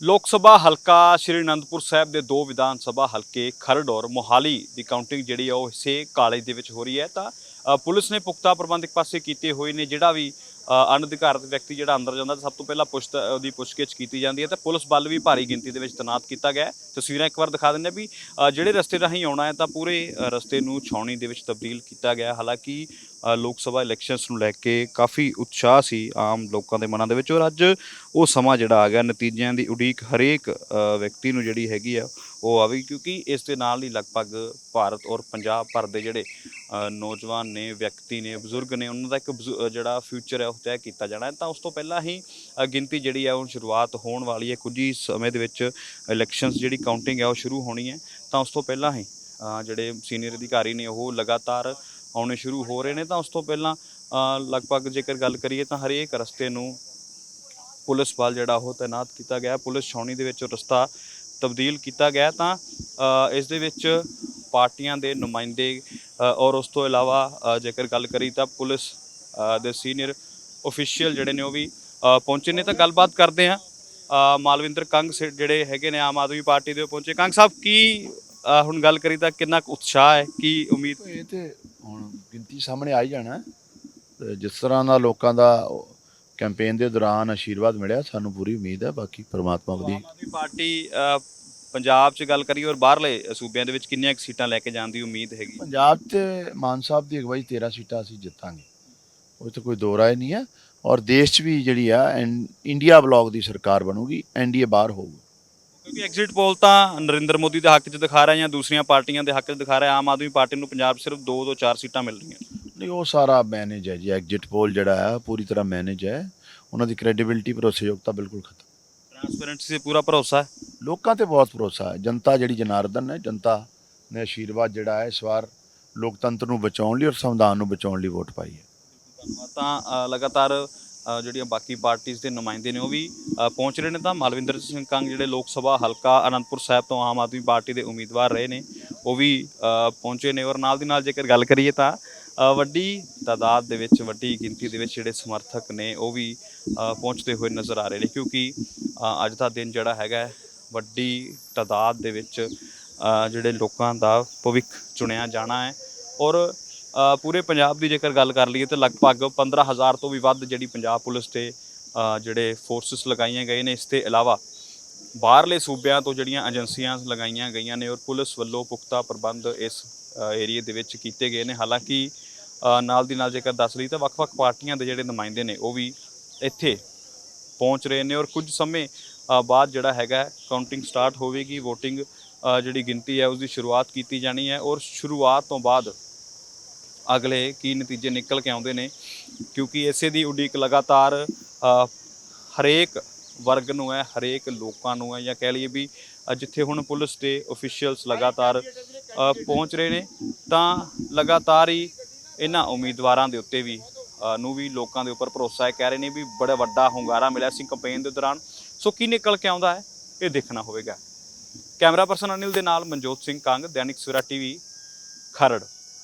ਲੋਕ ਸਭਾ ਹਲਕਾ ਸ਼੍ਰੀ ਅਨੰਦਪੁਰ ਸਾਹਿਬ ਦੇ ਦੋ ਵਿਧਾਨ ਸਭਾ ਹਲਕੇ ਖਰੜ ਔਰ ਮੋਹਾਲੀ ਦੀ ਕਾਊਂਟਿੰਗ ਜਿਹੜੀ ਆ ਉਹ ਇਸੇ ਕਾਲਜ ਦੇ ਵਿੱਚ ਹੋ ਰਹੀ ਹੈ। ਤਾਂ ਪੁਲਿਸ ਨੇ ਪੁਖਤਾ ਪ੍ਰਬੰਧ ਇੱਕ ਪਾਸੇ ਕੀਤੇ ਹੋਏ ਨੇ ਜਿਹੜਾ ਵੀ ਅ, ਵਿਅਕਤੀ ਜਿਹੜਾ ਅੰਦਰ ਜਾਂਦਾ ਸਭ ਤੋਂ ਪਹਿਲਾਂ ਪੁੱਛ ਉਹਦੀ ਪੁੱਛਗਿੱਛ ਕੀਤੀ ਜਾਂਦੀ ਹੈ ਤੇ ਪੁਲਿਸ ਬਲ ਵੀ ਭਾਰੀ ਗਿਣਤੀ ਦੇ ਵਿੱਚ ਤੈਨਾਤ ਕੀਤਾ ਗਿਆ ਤਸਵੀਰਾਂ ਇੱਕ ਵਾਰ ਦਿਖਾ ਦਿੰਦੇ ਹਾਂ ਵੀ ਜਿਹੜੇ ਰਸਤੇ ਰਾਹੀਂ ਆਉਣਾ ਹੈ ਤਾਂ ਪੂਰੇ ਰਸਤੇ ਨੂੰ ਛਾਉਣੀ ਦੇ ਵਿੱਚ ਤਬਦੀਲ ਕੀਤਾ ਗਿਆ ਹਾਲਾਂਕਿ ਲੋਕ ਸਭਾ ਇਲੈਕਸ਼ਨਸ ਨੂੰ ਲੈ ਕੇ ਕਾਫੀ ਉਤਸ਼ਾਹ ਸੀ ਆਮ ਲੋਕਾਂ ਦੇ ਮਨਾਂ ਦੇ ਵਿੱਚ ਔਰ ਅੱਜ ਉਹ ਸਮਾਂ ਜਿਹੜਾ ਆ ਗਿਆ, ਨਤੀਜਿਆਂ ਦੀ ਉਡੀਕ ਹਰੇਕ ਵਿਅਕਤੀ ਨੂੰ ਜਿਹੜੀ ਹੈਗੀ ਆ, ਉਹ ਆਵੇ ਕਿਉਂਕਿ ਇਸ ਦੇ ਨਾਲ ਹੀ ਲਗਭਗ ਭਾਰਤ ਔਰ ਪੰਜਾਬ ਭਰ ਦੇ ਜਿਹੜੇ ਨੌਜਵਾਨ ਨੇ, ਵਿਅਕਤੀ ਨੇ, ਬਜ਼ੁਰਗ ਨੇ, ਉਹਨਾਂ ਦਾ ਇੱਕ ਬਜ਼ੁ- ਜਿਹੜਾ ਫਿਊਚਰ ਹੈ ਉਹ ਤੈਅ ਕੀਤਾ ਜਾਣਾ ਹੈ। ਤਾਂ ਉਸ ਤੋਂ ਪਹਿਲਾਂ ਹੀ ਗਿਣਤੀ ਜਿਹੜੀ ਹੈ ਉਹ ਸ਼ੁਰੂਆਤ ਹੋਣ ਵਾਲੀ ਹੈ, ਕੁਝ ਹੀ ਸਮੇਂ ਦੇ ਵਿੱਚ ਇਲੈਕਸ਼ਨਸ ਜਿਹੜੀ ਕਾਊਂਟਿੰਗ ਹੈ ਉਹ ਸ਼ੁਰੂ ਹੋਣੀ ਹੈ। ਤਾਂ ਉਸ ਤੋਂ ਪਹਿਲਾਂ ਹੀ ਜਿਹੜੇ ਸੀਨੀਅਰ ਅਧਿਕਾਰੀ ਨੇ ਉਹ ਲਗਾਤਾਰ ਆਉਣੇ ਸ਼ੁਰੂ ਹੋ ਰਹੇ ਨੇ, ਤਾਂ ਉਸ ਤੋਂ ਪਹਿਲਾਂ ਲਗਭਗ ਜੇਕਰ ਗੱਲ ਕਰੀਏ ਤਾਂ ਹਰੇਕ ਰਸਤੇ ਨੂੰ ਪੁਲਿਸ ਬਲ ਜਿਹੜਾ ਉਹ ਤਾਇਨਾਤ ਕੀਤਾ ਗਿਆ ਪੁਲਿਸ ਛਾਉਣੀ ਦੇ ਵਿੱਚ ਰਸਤਾ ਤਬਦੀਲ ਕੀਤਾ ਗਿਆ ਤਾਂ ਇਸ ਦੇ ਵਿੱਚ ਪਾਰਟੀਆਂ ਦੇ ਨੁਮਾਇੰਦੇ ਔਰ ਉਸ ਤੋਂ ਇਲਾਵਾ ਜੇਕਰ ਗੱਲ ਕਰੀ ਤਾਂ ਪੁਲਿਸ ਦੇ ਸੀਨੀਅਰ ਅਫੀਸ਼ੀਅਲ ਜਿਹੜੇ ਨੇ ਉਹ ਵੀ ਪਹੁੰਚੇ ਨੇ। ਤਾਂ ਗੱਲਬਾਤ ਕਰਦੇ ਆ ਮਾਲਵਿੰਦਰ ਕੰਗ ਸੇ- ਜਿਹੜੇ ਹੈਗੇ ਨੇ ਆਮ ਆਦਮੀ ਪਾਰਟੀ ਦੇ ਉਹ ਪਹੁੰਚੇ। ਕੰਗ ਸਾਹਿਬ, ਕੀ ਹੁਣ ਗੱਲ ਕਰੀ ਤਾਂ ਕਿੰਨਾ ਕੁ ਉਤਸ਼ਾਹ ਹੈ, ਕੀ ਉਮੀਦ? ਇਹ ਤੇ ਹੁਣ ਗਿਣਤੀ ਸਾਹਮਣੇ ਆ ਹੀ ਜਾਣਾ। ਤੇ ਜਿਸ ਤਰ੍ਹਾਂ ਦਾ ਲੋਕਾਂ ਦਾ ਕੈਂਪੇਨ ਦੇ ਦੌਰਾਨ ਆਸ਼ੀਰਵਾਦ ਮਿਲਿਆ ਸਾਨੂੰ ਪੂਰੀ ਉਮੀਦ ਹੈ। ਬਾਕੀ ਪ੍ਰਮਾਤਮਾ ਦੀ ਆਮ ਆਦਮੀ ਪਾਰਟੀ ਅ, ਪੰਜਾਬ 'ਚ ਗੱਲ ਕਰੀ ਔਰ ਬਾਹਰਲੇ ਸੂਬਿਆਂ ਦੇ ਵਿੱਚ ਕਿੰਨੀਆਂ ਕੁ ਸੀਟਾਂ ਲੈ ਕੇ ਜਾਣ ਦੀ ਉਮੀਦ ਹੈਗੀ? ਪੰਜਾਬ ਤੇ ਮਾਨ ਸਾਹਿਬ ਦੀ ਅਗਵਾਈ 13 ਸੀਟਾਂ ਅਸੀਂ ਜਿੱਤਾਂਗੇ। ਉਹ ਤੇ ਕੋਈ ਦੋ ਰਾਏ ਨਹੀਂ ਹੈ। ਔਰ ਦੇਸ਼ 'ਚ ਵੀ ਜਿਹੜੀ ਆ ਐਨ- ਇੰਡੀਆ ਬਲੌਕ ਦੀ ਸਰਕਾਰ ਬਣੂਗੀ ਐਨਡੀਏ ਬਾਹਰ ਹੋਊਗਾ। ਕਿਉਂਕਿ ਐਗਜ਼ਿਟ ਪੋਲ ਤਾਂ ਨਰਿੰਦਰ ਮੋਦੀ ਦੇ ਹੱਕ 'ਚ ਦਿਖਾ ਰਿਹਾ ਜਾਂ ਦੂਸਰੀਆਂ ਪਾਰਟੀਆਂ ਦੇ ਹੱਕ 'ਚ ਦਿਖਾ ਰਿਹਾ ਆਮ ਆਦਮੀ ਪਾਰਟੀ ਨੂੰ ਪੰਜਾਬ ਸਿਰਫ 2 ਤੋਂ 4 ਸੀਟਾਂ ਮਿਲ ਰਹੀਆਂ ਨਹੀਂ ਉਹ ਸਾਰਾ ਮੈਨੇਜ ਹੈ ਜੀ ਐਗਜ਼ਿਟ ਪੋਲ ਜਿਹੜਾ ਹੈ ਪੂਰੀ ਤਰ੍ਹਾਂ ਮੈਨੇਜ ਹੈ। ਉਹਨਾਂ ਦੀ ਕ੍ਰੈਡੀਬਿਲਿਟੀ ਭਰੋਸੇਯੋਗਤਾ ਬਿਲਕੁਲ ਖਤਮ। ਟ੍ਰਾਂਸਪੇਰੈਂਸੀ ਤੇ ਪੂਰਾ ਭਰੋਸਾ ਹੈ? ਲੋਕਾਂ ਤੇ ਬਹੁਤ ਭਰੋਸਾ ਹੈ। ਜਨਤਾ ਜਿਹੜੀ ਜਨਾਰਦਨ ਹੈ ਜਨਤਾ ਨੇ ਆਸ਼ੀਰਵਾਦ ਜਿਹੜਾ ਹੈ ਇਸ ਵਾਰ ਲੋਕਤੰਤਰ ਨੂੰ ਬਚਾਉਣ ਲਈ ਔਰ ਸੰਵਿਧਾਨ ਨੂੰ ਬਚਾਉਣ ਲਈ ਵੋਟ ਪਾਈ ਹੈ। ਧੰਨਵਾਦ ਤਾਂ ਅ, ਲਗਾਤਾਰ ਜਿਹੜੀਆਂ ਬਾਕੀ ਪਾਰਟੀਆਂ ਦੇ ਨੁਮਾਇੰਦੇ ਨੇ ਉਹ ਵੀ ਪਹੁੰਚ ਰਹੇ ਨੇ ਤਾਂ ਮਾਲਵਿੰਦਰ ਸਿੰਘ ਕੰਗ ਜਿਹੜੇ ਲੋਕ ਸਭਾ ਹਲਕਾ ਅਨੰਦਪੁਰ ਸਾਹਿਬ ਤੋਂ ਆਮ ਆਦਮੀ ਪਾਰਟੀ ਦੇ ਉਮੀਦਵਾਰ ਰਹੇ ਨੇ, ਉਹ ਵੀ ਪਹੁੰਚੇ ਨੇ ਔਰ ਨਾਲ ਦੀ ਨਾਲ ਜੇਕਰ ਗੱਲ ਕਰੀਏ ਤਾਂ ਵੱਡੀ ਤਾਦਾਦ ਦੇ ਵਿੱਚ, ਵੱਡੀ ਗਿਣਤੀ ਦੇ ਵਿੱਚ ਜਿਹੜੇ ਸਮਰਥਕ ਨੇ ਉਹ ਵੀ ਪਹੁੰਚਦੇ ਹੋਏ ਨਜ਼ਰ ਆ ਰਹੇ ਨੇ ਕਿਉਂਕਿ ਅੱਜ ਦਾ ਦਿਨ ਜਿਹੜਾ ਹੈਗਾ ਵੱਡੀ ਤਾਦਾਦ ਦੇ ਵਿੱਚ ਜਿਹੜੇ ਲੋਕਾਂ ਦਾ ਭਵਿੱਖ ਚੁਣਿਆ ਜਾਣਾ ਹੈ ਔਰ ਪੂਰੇ ਪੰਜਾਬ ਦੀ ਜੇਕਰ ਗੱਲ ਕਰ ਲਈਏ ਤਾਂ ਲਗਭਗ 15000 ਤੋਂ ਵੀ ਵੱਧ ਜਿਹੜੀ ਪੰਜਾਬ ਪੁਲਿਸ ਤੇ ਜਿਹੜੇ ਫੋਰਸਸ ਲਗਾਈਆਂ ਗਏ ਨੇ, ਇਸ ਤੇ ਇਲਾਵਾ ਬਾਹਰਲੇ ਸੂਬਿਆਂ ਤੋਂ ਜਿਹੜੀਆਂ ਏਜੰਸੀਆਂ ਲਗਾਈਆਂ ਗਈਆਂ ਨੇ ਔਰ ਪੁਲਿਸ ਵੱਲੋਂ ਪੁਖਤਾ ਪ੍ਰਬੰਧ ਇਸ ਏਰੀਏ ਦੇ ਵਿੱਚ ਕੀਤੇ ਗਏ ਨੇ। ਹਾਲਾਂਕਿ ਨਾਲ ਦੀ ਨਾਲ ਜੇਕਰ ਦੱਸ ਲਈ ਤਾਂ ਵੱਖ-ਵੱਖ ਪਾਰਟੀਆਂ ਦੇ ਜਿਹੜੇ ਨੁਮਾਇੰਦੇ ਨੇ, ਉਹ ਵੀ ਇੱਥੇ ਪਹੁੰਚ ਰਹੇ ਨੇ ਔਰ ਕੁਝ ਸਮੇਂ ਬਾਅਦ ਜਿਹੜਾ ਹੈਗਾ ਕਾਊਂਟਿੰਗ ਸਟਾਰਟ ਹੋਵੇਗੀ, VOTING ਜਿਹੜੀ ਗਿਣਤੀ ਹੈ ਉਸ ਦੀ ਸ਼ੁਰੂਆਤ ਕੀਤੀ ਜਾਣੀ ਹੈ ਔਰ ਸ਼ੁਰੂਆਤ ਤੋਂ ਬਾਅਦ ਅਗਲੇ ਕੀ ਨਤੀਜੇ ਨਿਕਲ ਕੇ ਆਉਂਦੇ ਨੇ, ਕਿਉਂਕਿ ਇਸੇ ਦੀ ਉਡੀਕ ਲਗਾਤਾਰ ਹਰੇਕ ਵਰਗ ਨੂੰ ਹੈ, ਹਰੇਕ ਲੋਕਾਂ ਨੂੰ ਹੈ, ਜਾਂ ਕਹਿ ਲਈਏ ਵੀ ਜਿੱਥੇ ਹੁਣ ਪੁਲਿਸ ਦੇ ਅਫੀਸ਼ੀਅਲਸ ਲਗਾਤਾਰ ਪਹੁੰਚ ਰਹੇ ਨੇ, ਤਾਂ ਲਗਾਤਾਰ ਹੀ ਇਹਨਾਂ ਉਮੀਦਵਾਰਾਂ ਦੇ ਉੱਤੇ ਵੀ ਨੂੰ ਵੀ ਲੋਕਾਂ ਦੇ ਉੱਪਰ ਭਰੋਸਾ ਹੈ, ਕਹਿ ਰਹੇ ਨੇ ਵੀ ਬੜਾ ਵੱਡਾ ਹੁੰਗਾਰਾ ਮਿਲਿਆ ਸੀ ਕੰਪੇਨ ਦੇ ਦੌਰਾਨ। ਸੋ ਕੀ ਨਿਕਲ ਕੇ ਆਉਂਦਾ ਹੈ, ਇਹ ਦੇਖਣਾ ਹੋਵੇਗਾ। ਕੈਮਰਾ ਪਰਸਨ ਅਨਿਲ ਦੇ ਨਾਲ ਮਨਜੋਤ ਸਿੰਘ ਕੰਗ, ਦੈਨਿਕ ਸਵੇਰਾ ਟੀਵੀ, ਖਰੜ।